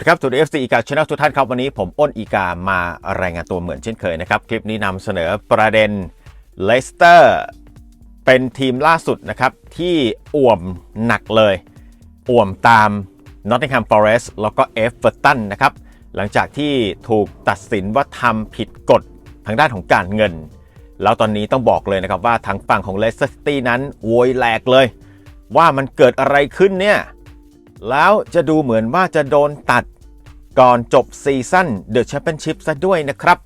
สวัสดีครับสวัสดี FC อีกาช anel ทุกท่านครับ วันนี้ผมอ้นอีกามารายงานตัวเหมือนเช่นเคยนะครับ คลิปนี้นำเสนอประเด็นเลสเตอร์เป็นทีมล่าสุดนะครับ ที่อ่วมหนักเลย อ่วมตาม Nottingham Forest แล้วก็ Everton นนะครับ หลังจากที่ถูกตัดสินว่าทำผิดกฎทางด้านของการเงิน แล้วตอนนี้ต้องบอกเลยนะครับว่าทางฝั่งของ Leicester City นั้นโวยแหลกเลย ว่ามันเกิดอะไรขึ้นเนี่ย แล้วจะดูเหมือนว่าจะโดนตัดก่อนจบซีซั่นเดอะแชมเปี้ยนชิพซะด้วยนะครับ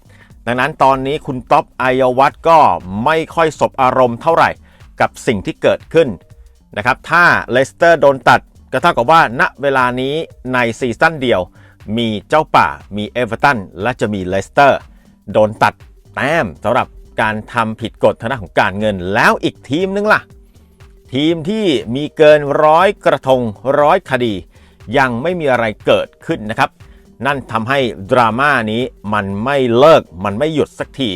ดังนั้นตอนนี้คุณท็อปอายวัตก็ไม่ค่อยสบอารมณ์เท่าไหร่กับสิ่งที่เกิดขึ้นนะครับ ถ้าเลสเตอร์โดนตัดก็เท่ากับว่าณเวลานี้ในซีซั่นเดียว มีเจ้าป่ามีเอเวอร์ตันและจะมีเลสเตอร์โดนตัดแต้มสำหรับการทำผิดกฎทางด้านของการเงินแล้วอีกทีมนึงล่ะ ทีมที่มีเกินร้อยกระทงร้อยคดี ยังไม่มีอะไรเกิดขึ้นนะครับ นั่นทำให้ดราม่านี้มันไม่เลิกมันไม่หยุดสักที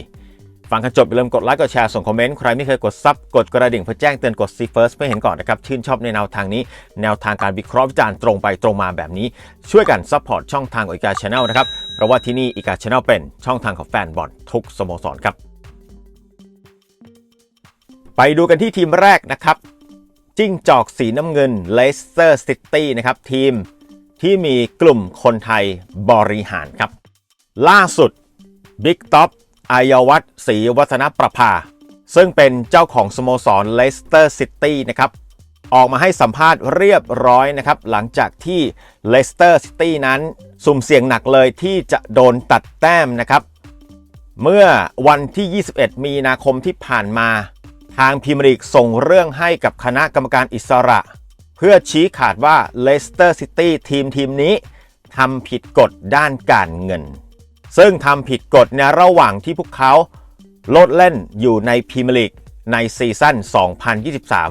ฟังกันจบอย่าลืมกดไลค์กดแชร์ส่งคอมเมนต์ใครไม่เคยกดซับกดกระดิ่งเพื่อแจ้งเตือนกด See First เพื่อเห็นก่อนนะครับ ชื่นชอบในแนวทางนี้ แนวทางการวิเคราะห์วิจารณ์ตรงไปตรงมาแบบนี้ ช่วยกันซัพพอร์ตช่องทางของอีกาชาแนลนะครับ เพราะว่าที่นี่อีกาชาแนลเป็นช่องทางของแฟนบอลทุกสโมสรครับ ไปดูกันที่ทีมแรกนะครับ จิ้งจอกสีน้ำเงินเลสเตอร์ซิตี้นะครับทีมที่มีกลุ่มคนไทยบริหารครับ ล่าสุดบิ๊กท็อปอายวัฒน์ศรีวัฒนประภา ซึ่งเป็นเจ้าของสโมสรเลสเตอร์ซิตี้นะครับออกมาให้สัมภาษณ์เรียบร้อยนะครับ หลังจากที่เลสเตอร์ซิตี้นั้น สุ่มเสี่ยงหนักเลยที่จะโดนตัดแต้มนะครับ เมื่อวันที่ 21 มีนาคมที่ผ่านมา ทางพิมยร์ลีกส่งเรื่องให้กับคณะกรรมการอิสระ เพื่อชี้ขาดว่าเลสเตอร์ซิตี้ทีมทีมนี้ทำผิดกฎด้านการเงิน ซึ่งทำผิดกฎในระหว่างที่พวกเขาโลดเล่นอยู่ในพรีเมียร์ลีกในซีซั่น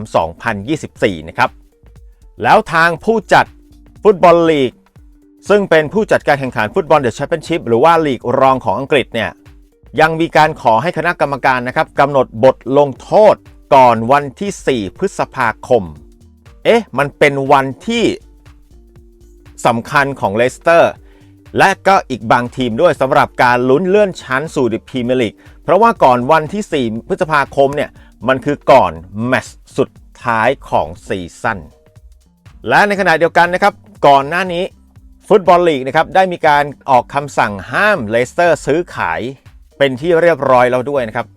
2023-2024 นะครับ แล้วทางผู้จัดฟุตบอลลีก ซึ่งเป็นผู้จัดการแข่งขันฟุตบอลเดอะแชมเปี้ยนชิพหรือว่าลีกรองของอังกฤษเนี่ย ยังมีการขอให้คณะกรรมการนะครับกำหนดบทลงโทษก่อนวันที่ 4 พฤษภาคม เอ๊ะ มันเป็นวันที่สำคัญของเลสเตอร์ และก็อีกบางทีมด้วยสำหรับการลุ้นเลื่อนชั้นสู่ดิพรีเมียร์ลีก เพราะว่าก่อนวันที่ 4 พฤษภาคมเนี่ย มันคือก่อนแมตช์สุดท้ายของซีซั่น และในขณะเดียวกันนะครับ ก่อนหน้านี้ฟุตบอลลีกนะครับได้มีการออกคำสั่งห้ามเลสเตอร์ซื้อขาย เป็นที่เรียบร้อยแล้วด้วยนะครับ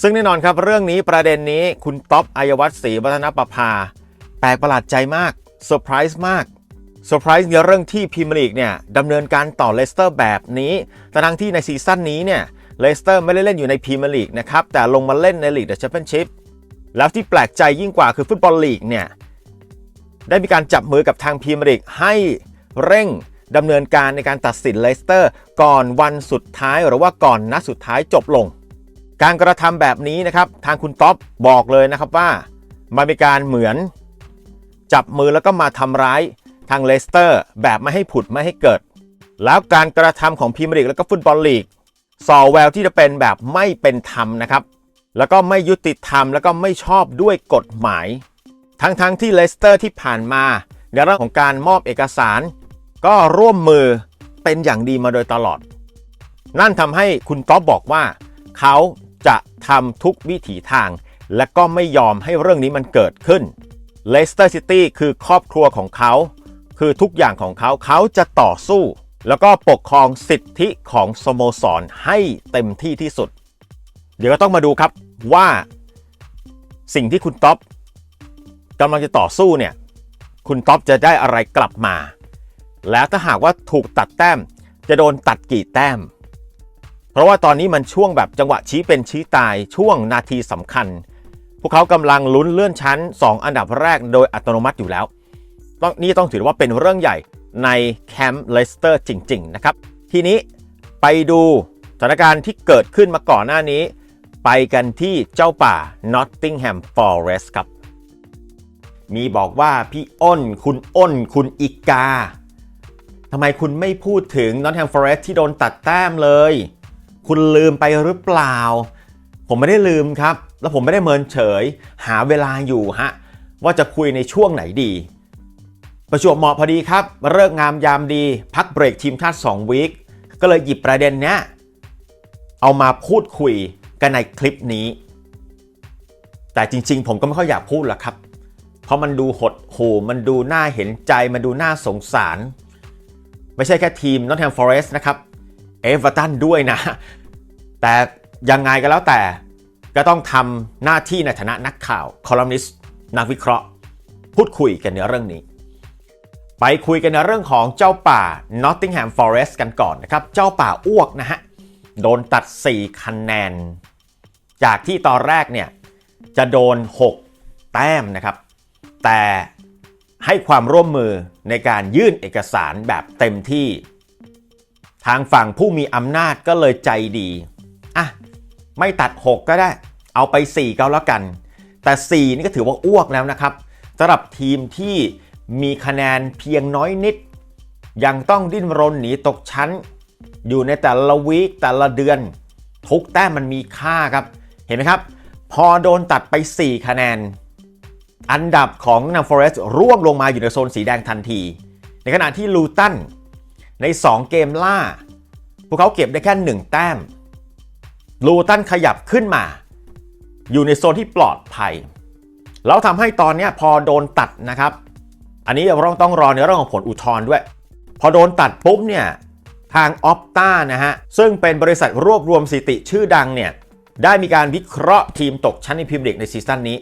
ซึ่งแน่นอนครับเรื่องนี้ประเด็นนี้คุณท็อปอายวัฒน์ศรีวัฒนประภา แปลกประหลาดใจมากเซอร์ไพรส์มากเซอร์ไพรส์ในเรื่องที่พรีเมียร์ลีกเนี่ยดำเนินการต่อเลสเตอร์แบบนี้แต่ทั้งที่ในซีซั่นนี้เนี่ยเลสเตอร์ไม่ได้เล่นอยู่ในพรีเมียร์ลีกนะครับแต่ลงมาเล่นในลีกเดอะแชมเปี้ยนชิพแล้วที่แปลกใจยิ่งกว่าคือฟุตบอลลีกเนี่ยได้มีการจับมือกับทางพรีเมียร์ลีกให้เร่ง ดำเนินการในการตัดสินเลสเตอร์ ก่อนวันสุดท้ายหรือว่าก่อนนัดสุดท้ายจบลง การกระทำแบบนี้นะครับ ทางคุณท็อปบอกเลยนะครับว่า มันเป็นการเหมือนจับมือแล้วก็มาทำร้ายทางเลสเตอร์ แบบไม่ให้ผุดไม่ให้เกิด แล้วการกระทำของพรีเมียร์ลีกแล้วก็ฟุตบอลลีกสอแววที่จะเป็นแบบไม่เป็นธรรมนะครับแล้วก็ไม่ยุติธรรมแล้วก็ไม่ชอบด้วยกฎหมาย ทั้งๆทที่เลสเตอร์ที่ผ่านมาในเรื่องของการมอบเอกสาร ก็ร่วมมือเป็นอย่างดีมาโดยตลอด นั่นทำให้คุณต๊อบบอกว่า เขาจะทำทุกวิถีทาง และก็ไม่ยอมให้เรื่องนี้มันเกิดขึ้นเลสเตอร์ซิตี้คือครอบครัวของเขา คือทุกอย่างของเขาเขาจะต่อสู้ แล้วก็ปกครองสิทธิของสโมสรให้เต็มที่ที่สุด เดี๋ยวก็ต้องมาดูครับว่า สิ่งที่คุณต๊อบกำลังจะต่อสู้เนี่ย คุณท็อปจะได้อะไรกลับมา แล้วถ้าหากว่าถูกตัดแต้ม จะโดนตัดกี่แต้ม เพราะว่าตอนนี้มันช่วงแบบจังหวะชี้เป็นชี้ตายช่วงนาทีสำคัญ พวกเขากำลังลุ้นเลื่อนชั้น 2 อันดับแรกโดยอัตโนมัติอยู่แล้วต้องนี่ต้องถือว่าเป็นเรื่องใหญ่ในแคมป์เลสเตอร์จริง ๆ นะครับ ทีนี้ไปดูสถานการณ์ที่เกิดขึ้นมาก่อนหน้านี้ ไปกันที่เจ้าป่า Nottingham Forest ครับ มีบอกว่าพี่อ้น คุณอ้น คุณอิกา ทำไมคุณไม่พูดถึง Nottingham Forest ที่โดนตัดแต้มเลย คุณลืมไปหรือเปล่า ผมไม่ได้ลืมครับ แล้วผมไม่ได้เมินเฉย หาเวลาอยู่ฮะ ว่าจะคุยในช่วงไหนดี ประจวบเหมาะพอดีครับ เลิกงามยามดี พักเบรกทีมชาติ2วีคก็เลยหยิบประเด็นเนี้ยเอามาพูดคุยกันในคลิปนี้ แต่จริง ๆ ผมก็ไม่ค่อยอยากพูดหรอกครับ เพราะมันดูหดหู่มันดูน่าเห็นใจ มันดูน่าสงสาร ไม่ใช่แค่ทีมนอตแฮมฟอเรสต์นะครับเอเวอร์ตันด้วยนะ แต่ยังไงก็แล้วแต่ก็ต้องทำหน้าที่ในฐานะนักข่าวคอลัมนิสต์นักวิเคราะห์ พูดคุยกันในเรื่องนี้ ไปคุยกันในเรื่องของเจ้าป่า Nottingham Forest กันก่อนนะครับ เจ้าป่าอ้วกนะฮะ โดนตัด 4 คะแนน จากที่ตอนแรกเนี่ย จะโดน 6 แต้มนะครับ แต่ ให้ความร่วมมือในการยื่นเอกสารแบบเต็มที่ ทางฝั่งผู้มีอำนาจก็เลยใจดีอะไม่ตัด 6 ก็ได้ เอาไป 4 ก็แล้วกัน แต่ 4 นี่ก็ถือว่าอ้วกแล้วนะครับสำหรับทีมที่มีคะแนนเพียงน้อยนิด ยังต้องดิ้นรนหนีตกชั้น อยู่ในแต่ละวีคแต่ละเดือน ทุกแต้มมันมีค่าครับ เห็นไหมครับ พอโดนตัดไป 4 คะแนน อันดับของนัมฟอเรสร่วงลงมาอยู่ในโซนสีแดงทันที ในขณะที่ลูตันใน 2 เกมล่า พวกเขาเก็บได้แค่ 1 แต้ม ลูตันขยับขึ้นมา อยู่ในโซนที่ปลอดภัย แล้วทำให้ตอนนี้พอโดนตัดนะครับ อันนี้เราต้องรอในเรื่องของผลอุทธรณ์ด้วย พอโดนตัดปุ๊บเนี่ยทางออ t ต้านะฮะ ซึ่งเป็นบริษัทรวบรวมสิติชื่อดังเนี่ย ได้มีการวิเคราะห์ทีมตกชั้นในพรีเมียร์ลีกในซีซั่นนี้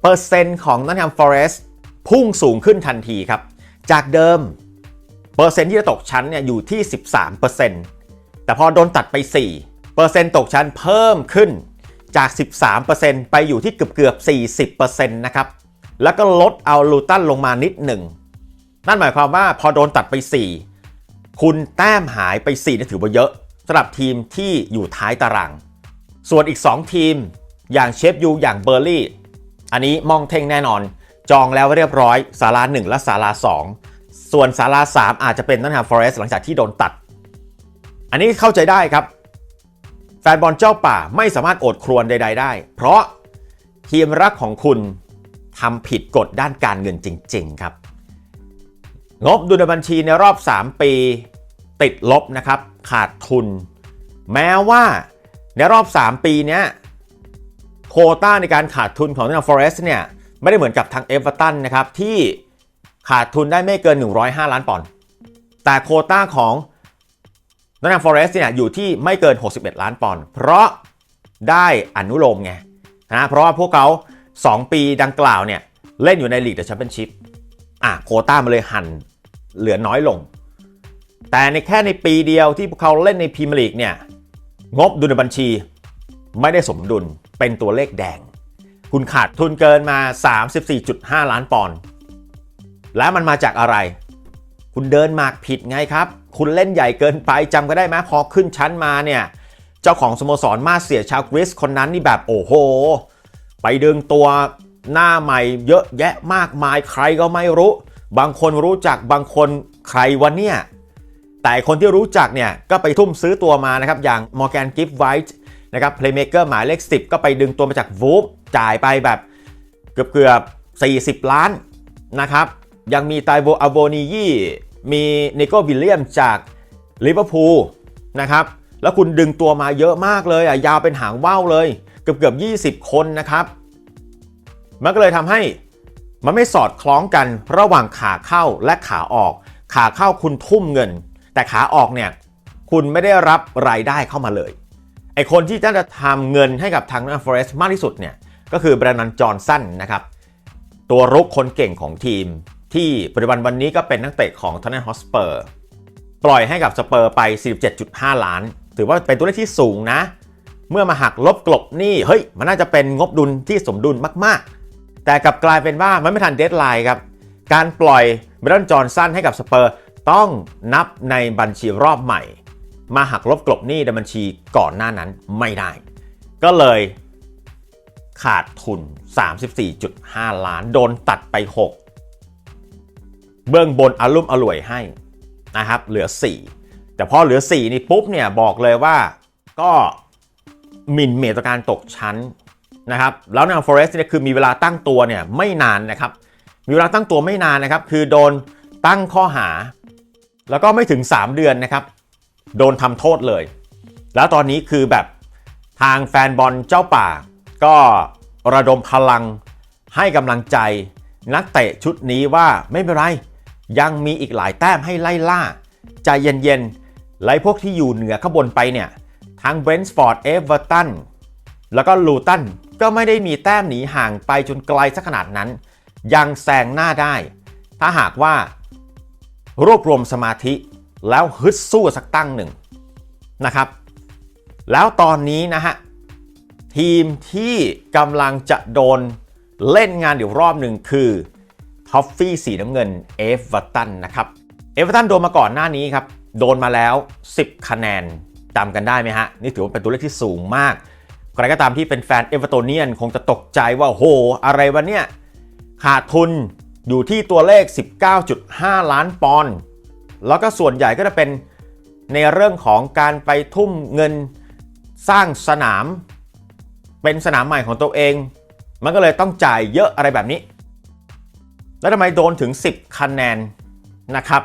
เปอร์เซ็นต์ของนันแฮมฟอเรสต์พุ่งสูงขึ้นทันทีครับ จากเดิม เปอร์เซ็นต์ที่จะตกชั้นเนี่ยอยู่ที่ 13%แต่พอโดนตัดไป 4 เปอร์เซ็นต์ตกชั้นเพิ่มขึ้นจาก 13%ไปอยู่ที่เกือบเกือบ 40%นะครับ แล้วก็ลดเอาลูตันลงมานิดหนึ่ง นั่นหมายความว่าพอโดนตัดไป 4 คุณแต้มหายไป4นี่ถือว่าเยอะสำหรับทีมที่อยู่ท้ายตาราง ส่วนอีก 2 ทีม อย่างเชฟยู อย่างเบอร์ลี่ อันนี้มองเท่งแน่นอน จองแล้วเรียบร้อยสารา1 และสารา2 ส่วนสารา3 อาจจะเป็นนันฮาฟอเรสหลังจากที่โดนตัด อันนี้เข้าใจได้ครับ แฟนบอลเจ้าป่าไม่สามารถโอดครวญใด ๆ ได้ เพราะทีมรักของคุณทำผิดกฎด้านการเงินจริง ๆ ครับ งบดุลบัญชีในรอบ 3 ปีติดลบนะครับ ขาดทุน แม้ว่าในรอบ 3 ปีเนี้ย โคต้าในการขาดทุนของนันฟอเรสต์เนี่ยไม่ได้เหมือนกับทางเอเวอร์ตันนะครับที่ขาดทุนได้ไม่เกิน 105 ล้านปอนด์แต่โคต้าของนอตแฮมฟอเรสต์เนี่ยอยู่ที่ไม่เกิน 61 ล้านปอนด์เพราะได้อนุโลมไงนะเพราะว่าพวกเขา 2 ปีดังกล่าวเนี่ยเล่นอยู่ในลีกเดอะแชมเปี้ยนชิพอะโคต้ามันเลยหันเหลือน้อยลง แต่ในแค่ในปีเดียวที่พวกเขาเล่นในพรีเมียร์ลีกเนี่ยงบดุลบัญชี ไม่ได้สมดุลเป็นตัวเลขแดง คุณขาดทุนเกินมา 34.5 ล้านปอนด์แล้วมันมาจากอะไร คุณเดินหมากผิดไงครับ คุณเล่นใหญ่เกินไปจำก็ได้ไหมพอขึ้นชั้นมาเนี่ย เจ้าของสโมสรมาเสียชาวกรีซคนนั้นนี่แบบโอ้โห ไปดึงตัวหน้าใหม่เยอะแยะมากมายใครก็ไม่รู้ บางคนรู้จักบางคนใครวะเนี่ยแต่คนที่รู้จักเนี่ยก็ไปทุ่มซื้อตัวมานะครับ อย่างมอร์แกนกิฟไวท์ นะครับเพลย์เม k เกอร์หมายเลข 10 ก็ไปดึงตัวมาจากวูฟจ่ายไปแบบเกือบเกือบๆ40 ล้านนะครับ ยังมีไตโวอาโบนียี่มีนิโก้วิลเลียมจากลิเวอร์พูลนะครับ แล้วคุณดึงตัวมาเยอะมากเลยอะยาวเป็นหางว่าวเลย เกือบเกือบ20 คนนะครับ มันก็เลยทำให้มันไม่สอดคล้องกันระหว่างขาเข้าและขาออก ขาเข้าคุณทุ่มเงิน แต่ขาออกเนี่ยคุณไม่ได้รับรายได้เข้ามาเลย ไอคนที่จะทำเงินให้กับทางนันฟอเรสต์มากที่สุดเนี่ยก็คือแบรนันจอห์นสันนะครับตัวรุกคนเก่งของทีม ที่ปัจจุบันวันนี้ก็เป็นนักเตะของท o น n นฮอสเปอร์ปล่อยให้กับสเปอร์ไป 47.5 ล้าน ถือว่าเป็นตัวเลขที่สูงนะ เมื่อมาหักลบกลบนี้เฮ้ย มันน่าจะเป็นงบดุลที่สมดุลมากๆ แต่กลับกลายเป็นว่ามันไม่ทันเดทไลน์ครับ การปล่อยเบรนจอห์นสันให้กับสเปอร์ต้องนับในบัญชีรอบใหม่ มาหักลบกลบหนี้ในบัญชีก่อนหน้านั้นไม่ได้ ก็เลยขาดทุน 34.5 ล้าน โดนตัดไป 6 เบื้องบนอารุ่มอร่วยให้นะครับเหลือ 4 แต่พอเหลือ 4 นี่ปุ๊บเนี่ยบอกเลยว่าก็หมินเมตการตกชั้นนะครับแล้วนางฟอเรสต์เนี่ยคือมีเวลาตั้งตัวเนี่ยไม่นานนะครับ มีเวลาตั้งตัวไม่นานนะครับ คือโดนตั้งข้อหา แล้วก็ไม่ถึง 3 เดือนนะครับ โดนทำโทษเลย แล้วตอนนี้คือแบบทางแฟนบอลเจ้าป่า ก็ระดมพลังให้กำลังใจ นักเตะชุดนี้ว่าไม่เป็นไร ยังมีอีกหลายแต้มให้ไล่ล่า ใจเย็นๆไล่พวกที่อยู่เหนือข้างบนไปเนี่ยทั้งเบรนท์ฟอร์ดเอเวอร์ตันแล้วก็ลูตันก็ไม่ได้มีแต้มหนีห่างไปจนไกลสักขนาดนั้น ยังแซงหน้าได้ ถ้าหากว่า รวบรวมสมาธิ แล้วฮึดสู้สักตั้งหนึ่งนะครับ แล้วตอนนี้นะฮะ ทีมที่กำลังจะโดนเล่นงานเดี๋ยวรอบหนึ่งคือท็อฟฟี่สีน้ำเงินเอฟเวอร์ตันนะครับเอฟเวอร์ตันโดนมาก่อนหน้านี้ครับ โดนมาแล้ว 10 คะแนนจำกันได้ไหมฮะ นี่ถือว่าเป็นตัวเลขที่สูงมาก ใครก็ตามที่เป็นแฟนเอเวอร์ตเนียนคงจะตกใจว่าโห อะไรวะเนี่ยขาดทุนอยู่ที่ตัวเลข 19.5 ล้านปอนด์ แล้วก็ส่วนใหญ่ก็จะเป็นในเรื่องของการไปทุ่มเงินสร้างสนาม เป็นสนามใหม่ของตัวเอง มันก็เลยต้องจ่ายเยอะอะไรแบบนี้ แล้วทำไมโดนถึง 10 คะแนนนะครับ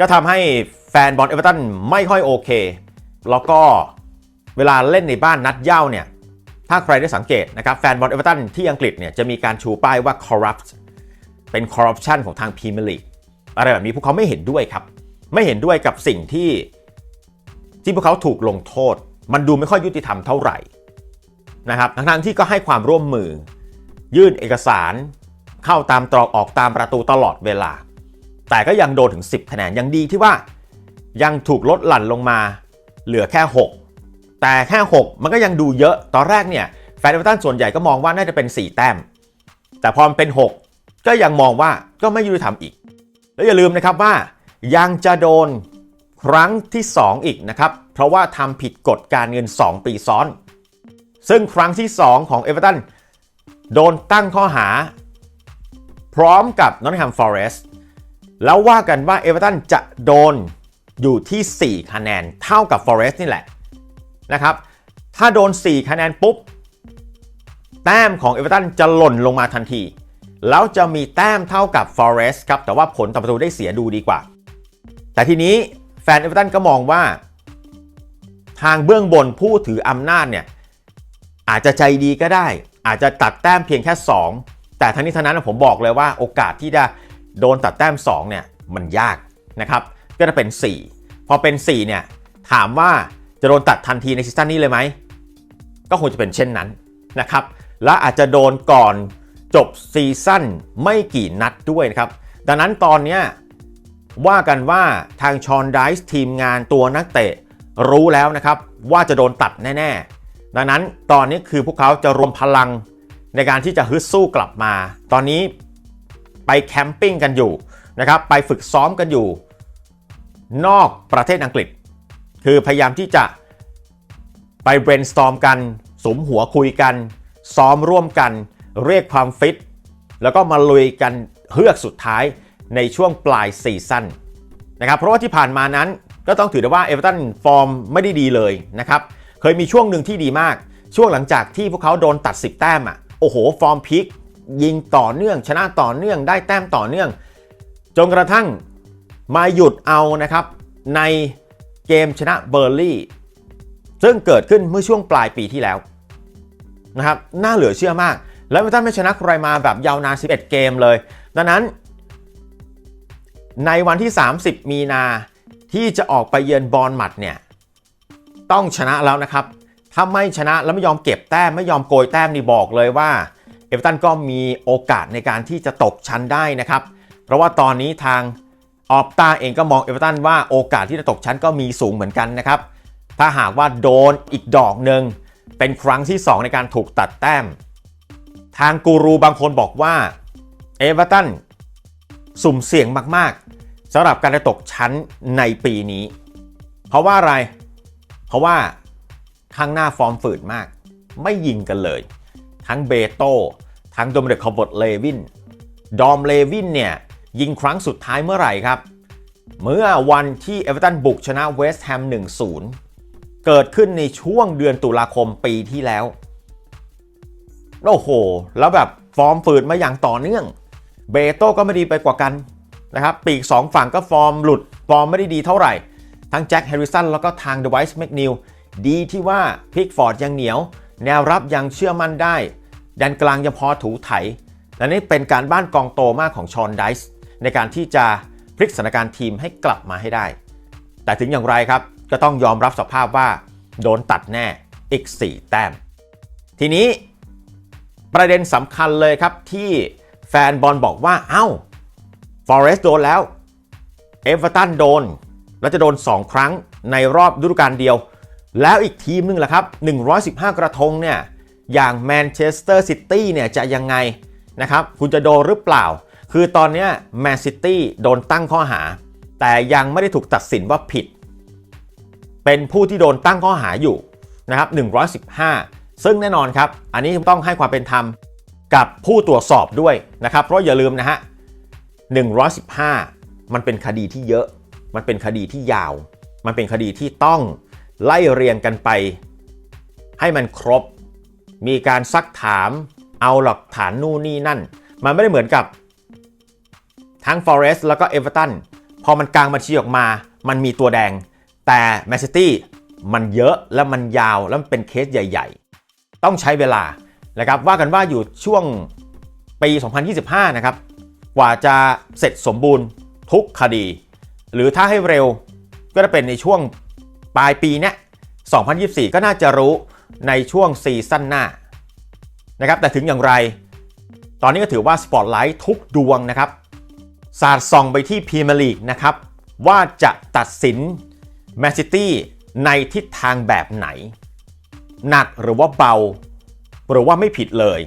ก็ทำให้แฟนบอลเอเวอร์ตันไม่ค่อยโอเค แล้วก็เวลาเล่นในบ้านนัดเย่าเนี่ย ถ้าใครได้สังเกตนะครับแฟนบอลเอเวอร์ตันที่อังกฤษเนี่ยจะมีการชูป้ายว่า corrupt เป็น corruption ของทางพรีเมียร์ลีก อะไรแบบนี้พวกเขาไม่เห็นด้วยครับ ไม่เห็นด้วยกับสิ่งที่ที่พวกเขาถูกลงโทษ มันดูไม่ค่อยยุติธรรมเท่าไหร่นะครับทั้งที่ก็ให้ความร่วมมือ ยื่นเอกสารเข้าตามตรอกออกตามประตูตลอดเวลา แต่ก็ยังโดนถึง 10 คะแนนยังดีที่ว่ายังถูกลดหลั่นลงมาเหลือแค่ 6 แต่แค่ 6 มันก็ยังดูเยอะตอนแรกเนี่ยแฟนเอเวอร์ตันส่วนใหญ่ก็มองว่าน่าจะเป็น 4 แต้ม แต่พอมันเป็น 6 ก็ยังมองว่าก็ไม่ยุติธรรมอีก แล้วอย่าลืมนะครับว่ายังจะโดนครั้งที่ 2 อีกนะครับ เพราะว่าทำผิดกฎการเงิน 2 ปีซ้อน ซึ่งครั้งที่ 2 ของเอเวอร์ตันโดนตั้งข้อหา พร้อมกับนอตติงแฮมฟอเรสต์แล้วว่ากันว่าเอเวอร์ตันจะโดนอยู่ที่ 4 คะแนนเท่ากับ Forest นี่แหละนะครับ ถ้าโดน 4 คะแนนปุ๊บ แต้มของเอเวอร์ตันจะหล่นลงมาทันที แล้วจะมีแต้มเท่ากับ Forest ครับ แต่ว่าผลต่อประตูได้เสียดูดีกว่า แต่ทีนี้แฟนเอเวอร์ตันก็มองว่า ทางเบื้องบนผู้ถืออำนาจเนี่ยอาจจะใจดีก็ได้ อาจจะตัดแต้มเพียงแค่ 2 แต่ทั้งนี้ทั้งนั้นผมบอกเลยว่าโอกาสที่จะโดนตัดแต้ม2เนี่ยมันยากนะครับ ก็จะเป็น 4 พอเป็น 4 เนี่ยถามว่าจะโดนตัดทันทีในซีซั่นนี้เลยไหม ก็คงจะเป็นเช่นนั้นนะครับ และอาจจะโดนก่อน จบซีซั่นไม่กี่นัดด้วยนะครับ ดังนั้นตอนนี้ว่ากันว่าทางชอนไดส์ทีมงานตัวนักเตะรู้แล้วนะครับ ว่าจะโดนตัดแน่ ๆ ดังนั้นตอนนี้คือพวกเขาจะรวมพลังในการที่จะฮึดสู้กลับมา ตอนนี้ไปแคมปิ้งกันอยู่นะครับไปฝึกซ้อมกันอยู่ นอกประเทศอังกฤษ คือพยายามที่จะไป brainstorm กันสมหัวคุยกัน ซ้อมร่วมกัน เรียกความฟิต แล้วก็มาลุยกันเฮือกสุดท้ายในช่วงปลายซีซั่นนะครับเพราะว่าที่ผ่านมานั้นก็ต้องถือได้ว่าเอเวอร์ตันฟอร์มไม่ได้ดีเลยนะครับเคยมีช่วงหนึ่งที่ดีมาก ช่วงหลังจากที่พวกเขาโดนตัด 10 แต้มอะโอ้โห ฟอร์มพีคยิงต่อเนื่อง ชนะต่อเนื่องได้แต้มต่อเนื่อง จนกระทั่งมาหยุดเอานะครับในเกมชนะเบอร์ลี่ซึ่งเกิดขึ้นเมื่อช่วงปลายปีที่แล้วนะครับน่าเหลือเชื่อมาก แล้วเอเวอร์ตันไม่ชนะใครมาแบบยาวนาน 11 เกมเลย ดังนั้น ในวันที่ 30 มีนาที่จะออกไปเยือนบอลหมัดเนี่ยต้องชนะแล้วนะครับ ถ้าไม่ชนะแล้วไม่ยอมเก็บแต้มไม่ยอมโกยแต้มนี่บอกเลยว่าเอเวอร์ตันก็มีโอกาสในการที่จะตกชั้นได้นะครับ เพราะว่าตอนนี้ทางออปตาเองก็มองเอเวอร์ตันว่าโอกาสที่จะตกชั้นก็มีสูงเหมือนกันนะครับ ถ้าหากว่าโดนอีกดอกหนึ่งเป็นครั้งที่ 2 ในการถูกตัดแต้ม ทางกูรูบางคนบอกว่าเอเวอร์ตันสุ่มเสี่ยงมากๆสำหรับการจะตกชั้นในปีนี้ เพราะว่าอะไร เพราะว่าข้างหน้าฟอร์มฝืดมาก ไม่ยิงกันเลย ทั้งเบโต้ทั้งโดมินิกคอบอตเลวิน ดอมเลวินเนี่ย ยิงครั้งสุดท้ายเมื่อไหร่ครับ เมื่อวันที่เอเวอร์ตันบุกชนะเวสต์แฮม 1-0 เกิดขึ้นในช่วงเดือนตุลาคมปีที่แล้ว โอ้โห แล้วแบบฟอร์มฝืดมาอย่างต่อเนื่อง เบโต้ก็ไม่ดีไปกว่ากันนะครับ ปีก 2 ฝั่งก็ฟอร์มหลุด ฟอร์มไม่ได้ดีเท่าไหร่ ทั้งแจ็คแฮร์ริสันแล้วก็ทางเดอะไวส์แมกนิลดีที่ว่าพิกฟอร์ดยังเหนียว แนวรับยังเชื่อมั่นได้ แดนกลางยังพอถูไถ และนี่เป็นการบ้านกองโตมากของชอนไดส์ในการที่จะพลิกสถานการณ์ทีมให้กลับมาให้ได้ แต่ถึงอย่างไรครับ ก็ต้องยอมรับสภาพว่า โดนตัดแน่อีก 4 แต้ม ทีนี้ ประเด็นสำคัญเลยครับที่แฟนบอลบอกว่า เอ้าฟอเรสต์โดนแล้ว เอเวอร์ตันโดน แล้วจะโดน 2 ครั้งในรอบฤดูกาลเดียว แล้วอีกทีมหนึงล่ะครับ 115 กระทงเนี่ย อย่างแมนเชสเตอร์ซิตี้เนี่ยจะยังไงนะครับ คุณจะโดนหรือเปล่า คือตอนนี้แมนซิตี้โดนตั้งข้อหา แต่ยังไม่ได้ถูกตัดสินว่าผิด เป็นผู้ที่โดนตั้งข้อหาอยู่นะครับ115 ซึ่งแน่นอนครับ อันนี้ต้องให้ความเป็นธรรมกับผู้ตรวจสอบด้วยนะครับ เพราะอย่าลืมนะฮะ 115 มันเป็นคดีที่เยอะ มันเป็นคดีที่ยาว มันเป็นคดีที่ต้องไล่เรียงกันไป ให้มันครบ มีการซักถาม เอาหลักฐานนู่นนี่นั่น มันไม่ได้เหมือนกับ ทั้ง Forest แล้วก็ Everton พอมันกลางบัญชีออกมา มันมีตัวแดง แต่แมนซิตี้มันเยอะและมันยาวแล้วมันเป็นเคสใหญ่ ๆ ต้องใช้เวลานะครับว่ากันว่าอยู่ช่วงปี 2025 นะครับ กว่าจะเสร็จสมบูรณ์ทุกคดี หรือถ้าให้เร็วก็จะเป็นในช่วงปลายปีเนี้ย2024 ก็น่าจะรู้ในช่วงซีซั่นหน้านะครับแต่ถึงอย่างไร ตอนนี้ก็ถือว่าสปอตไลท์ทุกดวงนะครับสาดส่องไปที่พรีเมียร์ลีกนะครับ ว่าจะตัดสินแมนซิตี้ในทิศทางแบบไหน หนักหรือว่าเบา หรือว่าไม่ผิดเลย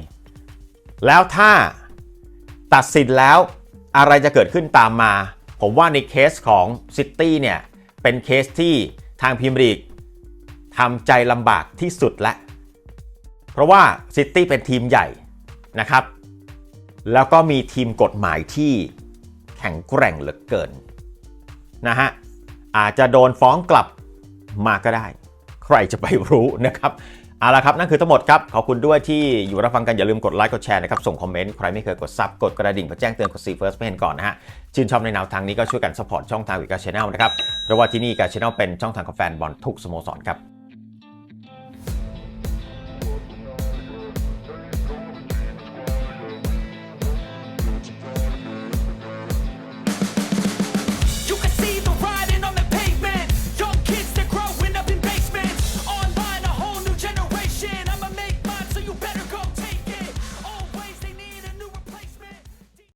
แล้วถ้าตัดสินแล้วอะไรจะเกิดขึ้นตามมา ผมว่าในเคสของซิตี้เนี่ย เป็นเคสที่ทางพรีเมียร์ลีกทำใจลำบากที่สุดแล้วเพราะว่าซิตี้เป็นทีมใหญ่นะครับ แล้วก็มีทีมกฎหมายที่แข็งแกร่งเหลือเกินนะฮะอาจจะโดนฟ้องกลับมาก็ได้ รจะไปรู้นะครับเอาละครับ นั่นคือทั้งหมดครับ ขอบคุณด้วยที่อยู่รับฟังกัน อย่าลืมกดไลค์กดแชร์นะครับ ส่งคอมเมนต์ ใครไม่เคยกดซับกดกระดิ่งเพื่อแจ้งเตือนกดซีเฟิร์สไม่เห็นก่อนนะฮะ ชื่นชอบในแนวทางนี้ก็ช่วยกันสปอร์ตช่องทางวิกาชแนลนะครับเพราะว่าที่นี่กาชแนลเป็นช่องทางของแฟนบอลทุกสโมสรครับ